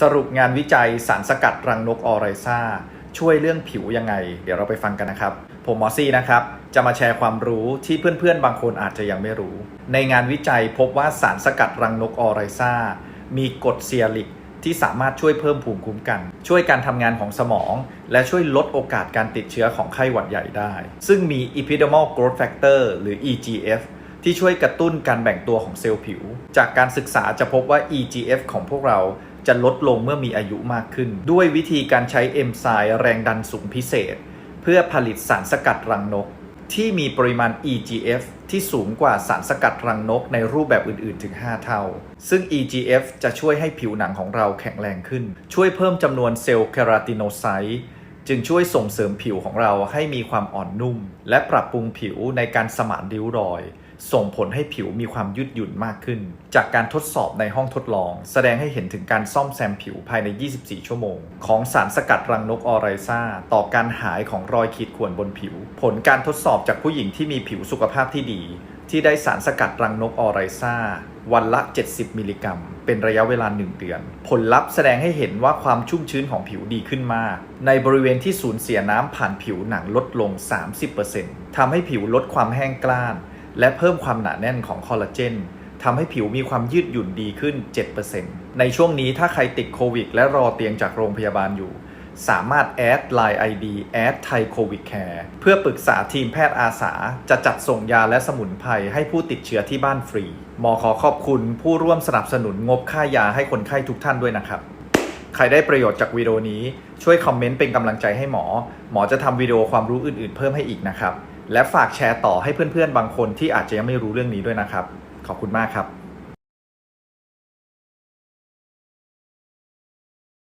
สรุปงานวิจัยสารสกัดรังนกออไรซ่า ช่วยเรื่องผิวยังไง เดี๋ยวเราไปฟังกันนะครับ ผมหมอซี่นะครับ จะมาแชร์ความรู้ที่เพื่อนๆ บางคนอาจจะยังไม่รู้ ในงานวิจัยพบว่าสารสกัดรังนกออไรซ่า มีกรดเซียริกที่สามารถช่วยเพิ่มภูมิคุ้มกัน ช่วยการทำงานของสมอง และช่วยลดโอกาสการติดเชื้อของไข้หวัดใหญ่ได้ ซึ่งมี epidermal growth factor หรือ EGF ที่ช่วยกระตุ้นการแบ่งตัวของเซลล์ผิว จากการศึกษาจะพบว่า EGF ของพวกเรา จะลดลงเมื่อมีอายุมากขึ้น ด้วยวิธีการใช้เอนไซม์แรงดันสูงพิเศษ เพื่อผลิตสารสกัดรังนก ที่มีปริมาณ EGF ที่สูงกว่าสารสกัดรังนกในรูปแบบอื่น ๆ ถึง 5 เท่า ซึ่ง EGF จะช่วยให้ผิวหนังของเราแข็งแรงขึ้น ช่วยเพิ่มจำนวนเซลล์เคราติโนไซต์จึงช่วยส่งเสริมผิวของเราให้มีความอ่อนนุ่ม และปรับปรุงผิวในการสมานริ้วรอย ส่งผลให้ผิวมีความยืดหยุ่นมากขึ้น จากการทดสอบในห้องทดลอง แสดงให้เห็นถึงการซ่อมแซมผิวภายใน 24 ชั่วโมง ของสารสกัดรังนกออไรซ่า ต่อการหายของรอยขีดข่วนบนผิว ผลการทดสอบจากผู้หญิงที่มีผิวสุขภาพที่ดี ที่ได้สารสกัดรังนกออไรซ่า วันละ 70 มิลลิกรัม เป็นระยะเวลา 1 เดือน ผลลัพธ์แสดงให้เห็นว่าความชุ่มชื้นของผิวดีขึ้นมาก ในบริเวณที่สูญเสียน้ำผ่านผิวหนังลดลง 30%ทำให้ผิวลดความแห้งกร้าน และเพิ่มความหนาแน่นของคอลลาเจนทำให้ผิวมีความยืดหยุ่นดีขึ้น 7%ในช่วงนี้ถ้าใครติดโควิด และรอเตียงจากโรงพยาบาลอยู่ สามารถแอด Line ID แอดไทยโควิดแคร์เพื่อปรึกษาทีมแพทย์อาสา จะจัดส่งยาและสมุนไพรให้ผู้ติดเชื้อที่บ้านฟรี หมอขอขอบคุณผู้ร่วมสนับสนุนงบค่ายาให้คนไข้ทุกท่านด้วยนะครับ ใครได้ประโยชน์จากวิดีโอนี้ช่วยคอมเมนต์เป็นกำลังใจให้หมอ หมอจะทำวิดีโอความรู้อื่นๆ เพิ่มให้อีกนะครับ และฝากแชร์ต่อให้เพื่อนๆบางคนที่อาจจะยังไม่รู้เรื่องนี้ด้วยนะครับ ขอบคุณมากครับ